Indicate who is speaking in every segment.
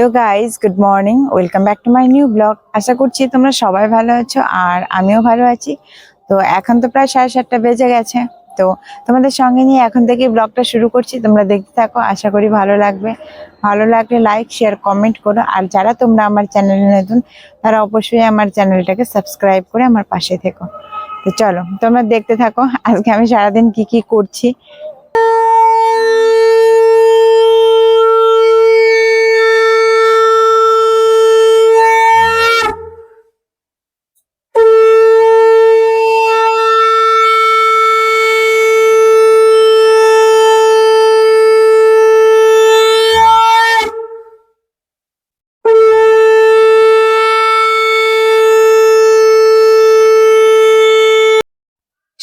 Speaker 1: Hello guys good morning welcome back to my new blog আশা করছি তোমরা সবাই ভালো আছো আর আমিও ভালো আছি। তো এখন তো প্রায় সাড়ে সাতটা বেজে গেছে। তো তোমাদের সঙ্গে নিয়ে এখন থেকে ব্লগটা শুরু করছি। তোমরা দেখতে থাকো, আশা করি ভালো লাগবে। ভালো লাগলে লাইক শেয়ার কমেন্ট করো। আর যারা তোমরা আমার চ্যানেলে নতুন, তারা অবশ্যই আমার চ্যানেলটাকে সাবস্ক্রাইব করে আমার পাশে থেকো। তো চলো, তোমরা দেখতে থাকো। আজকে আমি সারাদিন কি কি করছি।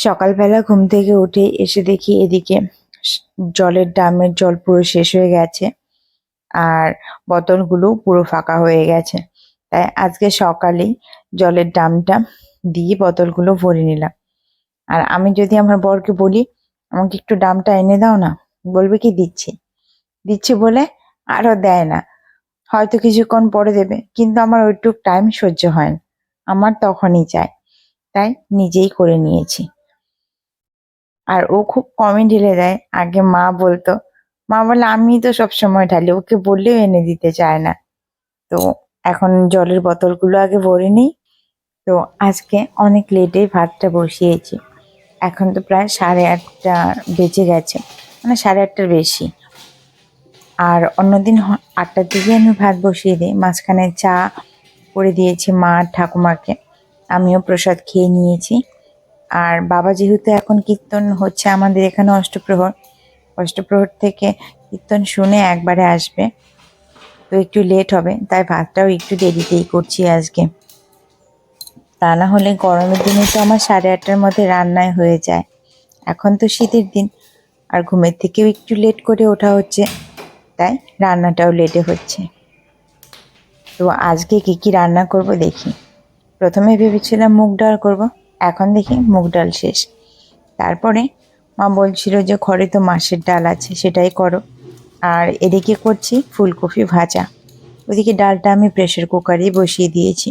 Speaker 1: সকালবেলা ঘুম থেকে উঠে এসে দেখি এদিকে জলের ড্রামের জল পুরো শেষ হয়ে গেছে আর বোতলগুলো পুরো ফাঁকা হয়ে গেছে। তাই আজকে সকালেই জলের ড্রামটা দিয়ে বোতলগুলো ভরে নিলাম। আর আমি যদি আমার বরকে বলি, আমাকে একটু ড্রামটা এনে দাও না। বলবে কি, দিচ্ছি। দিচ্ছি বলে আরও দেয় না। হয়তো কিছুক্ষণ পরে দেবে, কিন্তু আমার ওইটুক টাইম সহ্য হয় না। আমার তখনই চাই। তাই নিজেই করে নিয়েছি। আর ও খুব কমই ঢেলে দেয়। আগে মা বলতো, মা বলে আমি তো সব সময় ঢালি, ওকে বললেও এনে দিতে চায় না। তো এখন জলের বোতলগুলো আগে ভরে নিই। তো আজকে অনেক লেটে ভাতটা বসিয়েছি। এখন তো প্রায় সাড়ে আটটা বেজে গেছে মানে সাড়ে আটটার বেশি। আর অন্যদিন আটটার দিকে আমি ভাত বসিয়ে দিই। মাঝখানে চা করে দিয়েছি মা ঠাকুমাকে। আমিও প্রসাদ খেয়ে নিয়েছি। আর বাবা যেহেতু এখন কীর্তন হচ্ছে আমাদের এখানে অষ্টপ্রহর অষ্টপ্রহর থেকে কীর্তন শুনে একবারে আসবে। তো একটু লেট হবে, তাই ভাতটাও একটু দেরিতেই করছি আজকে। তা না হলে গরমের দিনে তো আমার সাড়ে আটটার মধ্যে রান্নায় হয়ে যায়। এখন তো শীতের দিন, আর ঘুমের থেকেও একটু লেট করে ওঠা হচ্ছে, তাই রান্নাটাও লেটে হচ্ছে। তো আজকে কি কি রান্না করব দেখি। প্রথমে ভেবেছিলাম মুগ ডাল করব এখন দেখি মুগ ডাল শেষ। তারপরে মা বলছিল যে, ঘরে তো মাছের ডাল আছে, সেটাই করো। আর এদিকে করছি ফুলকপি ভাজা। ওদিকে ডালটা আমি প্রেশার কুকারেই বসিয়ে দিয়েছি।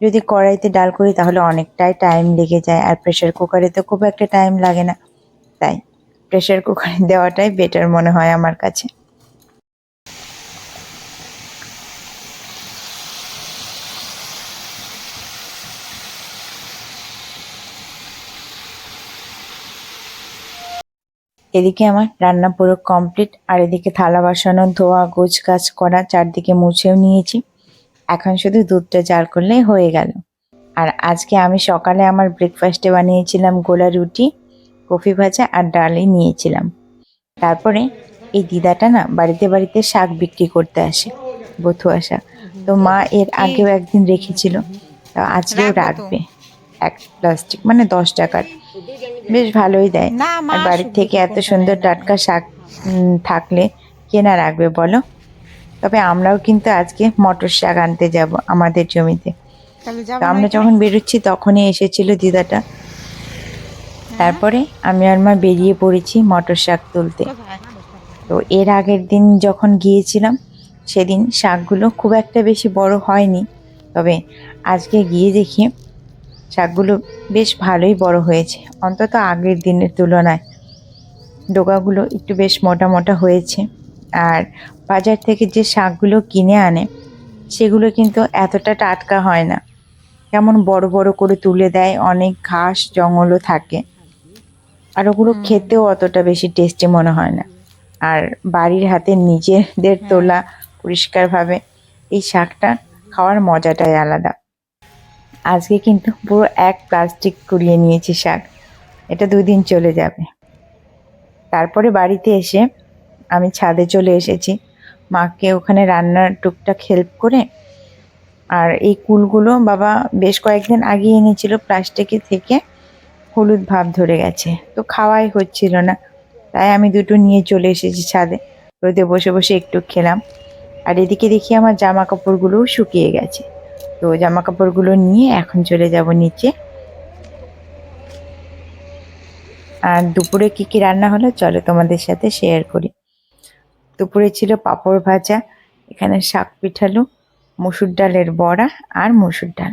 Speaker 1: যদি কড়াইতে ডাল করি তাহলে অনেকটাই টাইম লেগে যায়, আর প্রেশার কুকারে তো খুব একটা টাইম লাগে না। তাই প্রেশার কুকারে দেওয়াটাই বেটার মনে হয় আমার কাছে। এদিকে আমার রান্না পুরো কমপ্লিট আর এদিকে থালা বাসানো ধোয়া গোছ গাছ করা চারদিকে মুছেও নিয়েছি। এখন শুধু দুধটা জাল করলেই হয়ে গেল। আর আজকে আমি সকালে আমার ব্রেকফাস্টে বানিয়েছিলাম গোলা রুটি কফি ভাজা আর ডালই নিয়েছিলাম। তারপরে এই দিদাটা না বাড়িতে বাড়িতে শাক বিক্রি করতে আসে বথুয়া শাক তো মা এর আগেও একদিন রেখেছিল তো আজকেও রাখবে। এক প্লাস্টিক মানে দশ টাকার। বেশ ভালোই দেয়। আর বাড়ির থেকে এত সুন্দর টাটকা শাক থাকলে কেনা রাখবে বলো? তবে আমরাও কিন্তু আজকে মটর শাক আনতে যাব আমাদের জমিতে। আমরা যখন বেরোচ্ছি তখনই এসেছিল দিদাটা। তারপরে আমি আর মা বেরিয়ে পড়েছি মটর শাক তুলতে। তো এর আগের দিন যখন গিয়েছিলাম সেদিন শাকগুলো খুব একটা বেশি বড় হয়নি। তবে আজকে গিয়ে দেখি শাকগুলো বেশ ভালোই বড় হয়েছে অন্তত আগের দিনের তুলনায়। ডোকাগুলো একটু বেশ মোটা মোটা হয়েছে। আর বাজার থেকে যে শাকগুলো কিনে আনে সেগুলো কিন্তু এতটা টাটকা হয় না। কেমন বড় বড় করে তুলে দেয় অনেক ঘাস জঙ্গলও থাকে। আর ওগুলো খেতেও অতটা বেশি টেস্টি মনে হয় না। আর বাড়ির হাতে নিজেদের তোলা পরিষ্কারভাবে এই শাকটা খাওয়ার মজাটাই আলাদা। আজকে কিন্তু পুরো এক প্লাস্টিক কুড়িয়ে নিয়েছি শাক। এটা দুই দিন চলে যাবে। তারপরে বাড়িতে এসে আমি ছাদে চলে এসেছি। মাকে ওখানে রান্নার টুকটাক হেল্প করে। আর এই কুলগুলো বাবা বেশ কয়েকদিন আগে এনেছিল প্লাস্টিকে থেকে হলুদ ভাব ধরে গেছে। তো খাওয়াই হচ্ছিল না। তাই আমি দুটো নিয়ে চলে এসেছি ছাদে। রোদে বসে বসে একটু খেলাম। আর এদিকে দেখি আমার জামা কাপড়গুলোও শুকিয়ে গেছে। তো জামা কাপড়গুলো নিয়ে এখন চলে যাব নিচে। আর দুপুরে কি কি রান্না হলো চলো তোমাদের সাথে শেয়ার করি। দুপুরে ছিল পাঁপড় ভাজা, এখানে শাক পিঠালু, মসুর ডালের বড়া আর মসুর ডাল।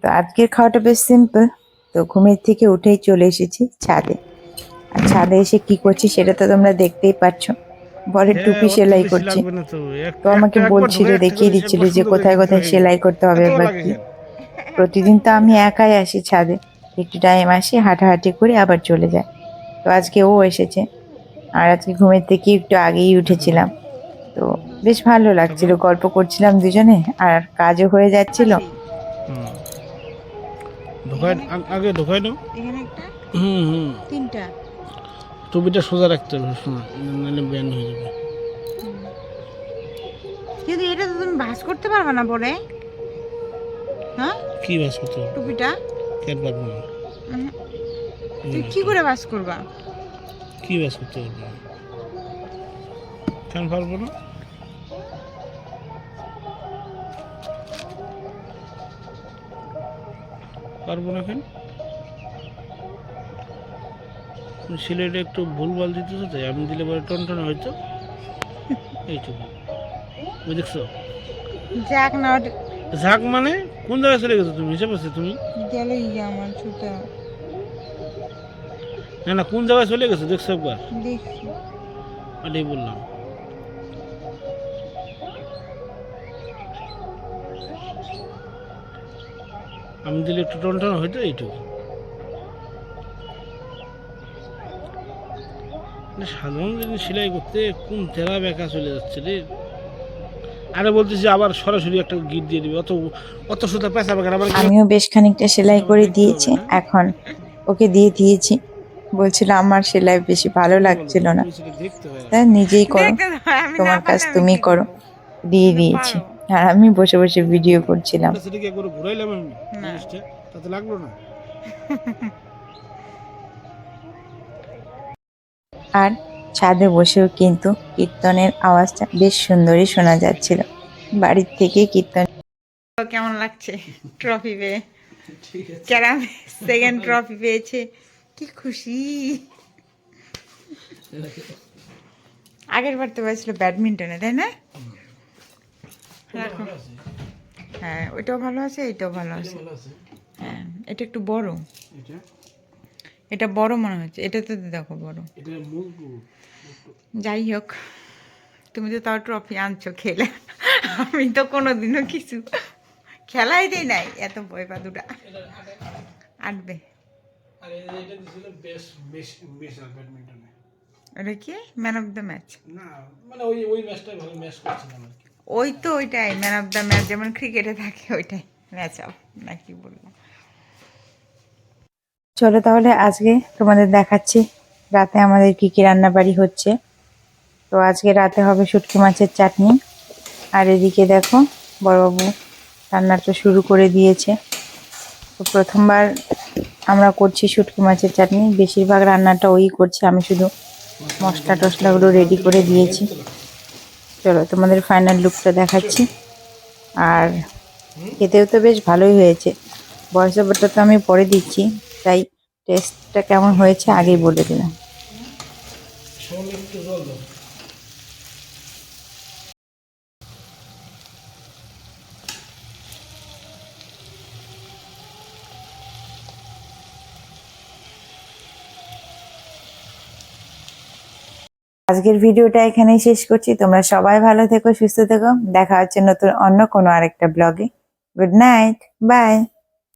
Speaker 1: তো আজকের খাওয়াটা বেশ সিম্পল তো ঘুমের থেকে উঠেই চলে এসেছি ছাদে। আর ছাদে এসে কি করছি সেটা তো তোমরা দেখতেই পাচ্ছ বলে
Speaker 2: হ্যাঁ,
Speaker 1: টুপি সেলাই করছে। তো আমাকে বলছিল দেখিয়ে দিচ্ছিল যে কোথায় কোথায় সেলাই করতে হবে বা কি? প্রতিদিন তো আমি একাই আসি ছাদে। একটু টাইম আসি হাঁটাহাঁটি করে আবার চলে যায়। তো আজকে ও এসেছে। আর আজকে ঘুমের থেকে একটু আগেই উঠেছিলাম। তো বেশ ভালো লাগছিল গল্প করছিলাম দুজনে। আর কাজও হয়ে যাচ্ছিল।
Speaker 2: ঢোকাই আগে ঢোকাই
Speaker 3: একটা?
Speaker 2: হুম হুম।
Speaker 3: তিনটা।
Speaker 2: টুপিটা সোজা রাখতে হবে শোনা নাহলে ব্যান হয়ে যাবে।
Speaker 3: কিন্তু এটা তো তুমি ভাঁজ করতে পারবে না পরে। হ্যাঁ?
Speaker 2: কি বাস করতে হবে
Speaker 3: টুপিটা?
Speaker 2: কেন পারব না?
Speaker 3: উম, তুমি কি করে ভাঁজ করবা?
Speaker 2: কি বাস করতে পারব কেন পারব না? পারব না কেন? তুমি সিলাইটা একটু ভুলভাল দিতেছো তাই আমি দিলে পরে টনটন হয়তো। এইটুকু। দেখছ
Speaker 3: যাক না
Speaker 2: ঝাঁক মানে? কোন জায়গায় চলে গেছো তুমি? হিসাব আছে তুমি?
Speaker 3: গেল আমার ছুটা।
Speaker 2: না না কোন জায়গায় চলে গেছো? দেখছ একবার।
Speaker 3: দেখছি।
Speaker 2: এটাই বললাম। আমি দিলে একটু টনটন হয়তো এইটুকু। সাধারণ জিনিস সেলাই করতে কোন তেরা বেকা চলে যাচ্ছে রে? আরে বলতেছি আবার সরাসরি একটা গিট দিয়ে দিবে অত অত সুতা পেঁচা বেকার আবার
Speaker 1: আমিও বেশ খানিকটা সেলাই করে দিয়েছি এখন ওকে দিয়ে দিয়েছি। বলছিল আমার সেলাই বেশি ভালো লাগছিল না। তাই নিজেই করো তোমার কাজ তুমি করো দিয়ে দিয়েছি। আর আমি বসে বসে ভিডিও করছিলাম।
Speaker 2: সেটাকে একবার ঘুরাইলাম আমি
Speaker 3: না।
Speaker 2: জিনিসটা তাতে লাগল না?
Speaker 1: আর ছাদে বসেও কিন্তু কীর্তনের আওয়াজটা বেশ সুন্দরই শোনা যাচ্ছিল। বাড়ির থেকে কীর্তন
Speaker 3: কেমন লাগছে? ট্রফি পেয়ে? ক্যারাম সেকেন্ড ট্রফি পেয়েছে কি খুশি। আগের বার তো পেয়েছিল ব্যাডমিন্টনে তাই না? রাখো। হ্যাঁ ওইটাও ভালো আছে এইটাও ভালো আছে। হ্যাঁ এটা একটু বড়।
Speaker 2: এটা
Speaker 3: বড় মনে হচ্ছে। এটা তো দেখো বড়। যাই হোক তুমি তো তাও ট্রফি আনছো খেলে আমি তো কোনো দিনও কিছু খেলাই দিই নাই। এত ভয় পা দুটা। আটবে
Speaker 2: যে এটা
Speaker 3: কি? ম্যান অফ দ্য ম্যাচ
Speaker 2: মানে ওই
Speaker 3: তো ওইটাই ম্যান অফ দ্য ম্যাচ যেমন ক্রিকেটে থাকে ওইটাই ম্যাচ অফ না কি বললাম
Speaker 1: চলো তাহলে আজকে তোমাদের দেখাচ্ছি রাতে আমাদের কি কী রান্না বাড়ি হচ্ছে। তো আজকে রাতে হবে শুটকি মাছের চাটনি। আর এদিকে দেখো বড়বাবু রান্নাটা শুরু করে দিয়েছে। তো প্রথমবার আমরা করছি শুটকি মাছের চাটনি। বেশিরভাগ রান্নাটা ওই করছি, আমি শুধু মশলা টশলাগুলো রেডি করে দিয়েছি। চলো তোমাদের ফাইনাল লুকটা দেখাচ্ছি। আর খেতেও তো বেশ ভালোই হয়েছে। ওভারটা তো আমি পরে দিচ্ছি। তাই টেস্টটা কেমন হয়েছে আগেই বলে দিলাম। আজকের ভিডিওটা এখানেই শেষ করছি। তোমরা সবাই ভালো থেকো, সুস্থ থেকো। দেখা হচ্ছে নতুন অন্য কোনো আরেকটা ব্লগে। Good night, bye.